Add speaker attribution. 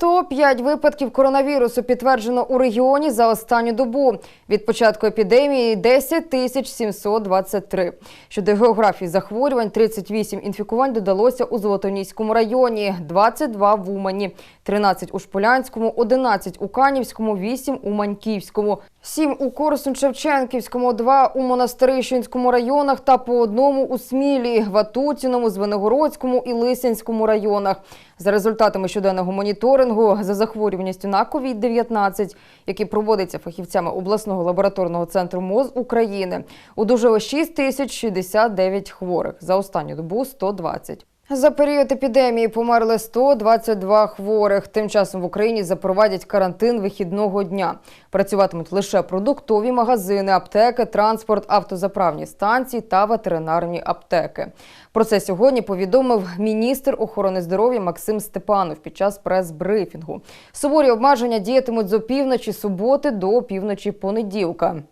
Speaker 1: 105 випадків коронавірусу підтверджено у регіоні за останню добу. Від початку епідемії 10 тисяч 723. Щодо географії захворювань, 38 інфікувань додалося у Золотоніському районі, 22 в Умані, 13 у Шполянському, 11 у Канівському, 8 у Маньківському, 7 у Корсун-Шевченківському, 2 у Монастирищенському районах та по одному у Смілі, Ватутіному, Звенигородському і Лисянському районах. За результатами щоденного моніторингу за захворюваністю на COVID-19, який проводиться фахівцями обласного лабораторного центру МОЗ України, одужало 6 тисяч 69 хворих. За останню добу 120. За період епідемії померли 122 хворих. Тим часом в Україні запровадять карантин вихідного дня. Працюватимуть лише продуктові магазини, аптеки, транспорт, автозаправні станції та ветеринарні аптеки. Про це сьогодні повідомив міністр охорони здоров'я Максим Степанов під час прес-брифінгу. Суворі обмеження діятимуть з опівночі суботи до опівночі понеділка.